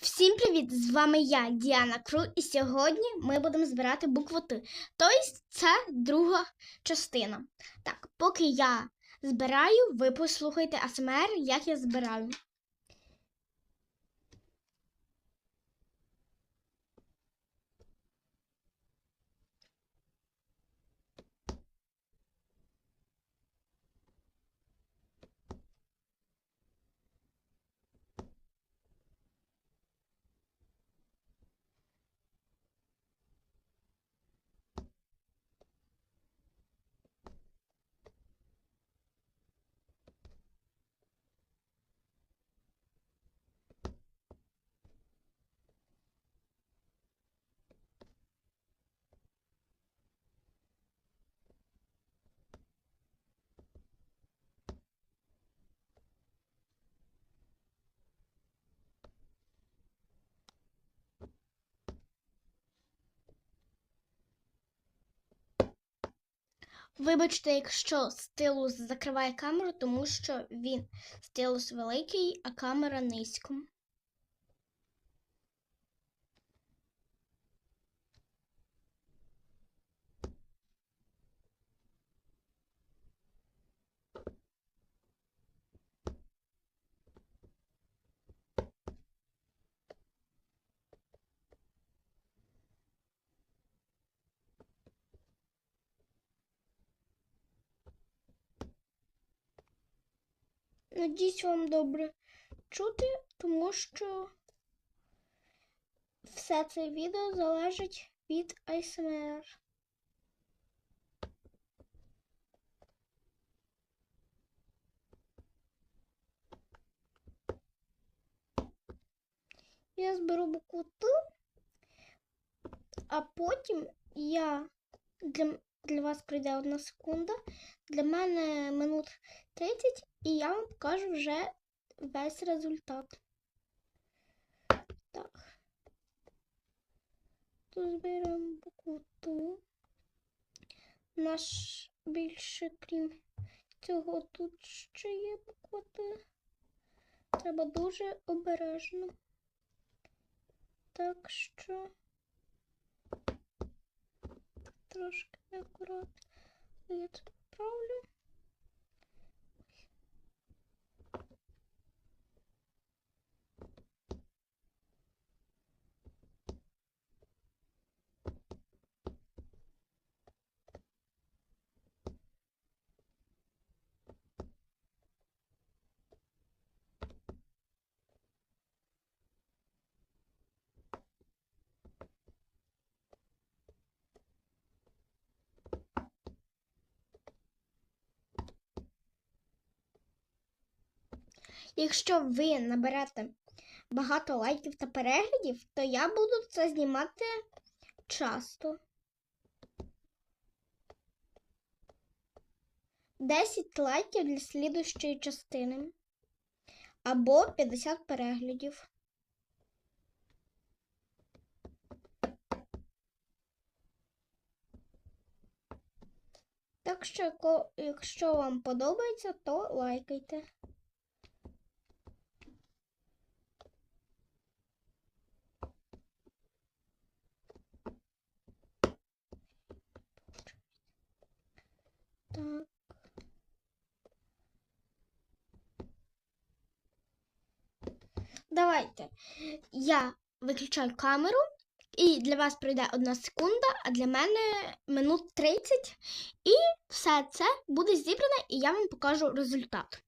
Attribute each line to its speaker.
Speaker 1: Всім привіт! З вами я, Діана Кру, і сьогодні ми будемо збирати букву Т. Тобто це друга частина. Так, поки я збираю, ви послухайте АСМР, як я збираю. Вибачте, якщо стилус закриває камеру, тому що він стилус великий, а камера низько. Надіюсь, вам добре чути, тому що все це відео залежить від ASMR. Я зберу букву Т, а потім я для, для вас прийде одна секунда. Для мене минут 30, і я вам покажу вже весь результат. Так. Тут зберемо букву Т. Наш більше, крім цього, тут ще є буква Т. Треба дуже обережно. Так що трошки акуратно. я це поправлю. Якщо ви наберете багато лайків та переглядів, то я буду це знімати часто. 10 лайків для слідущої частини. Або 50 переглядів. Так що, якщо вам подобається, то лайкайте. Так. Давайте. Я виключаю камеру, і для вас пройде одна секунда, а для мене минут 30. І все це буде зібране, і я вам покажу результат.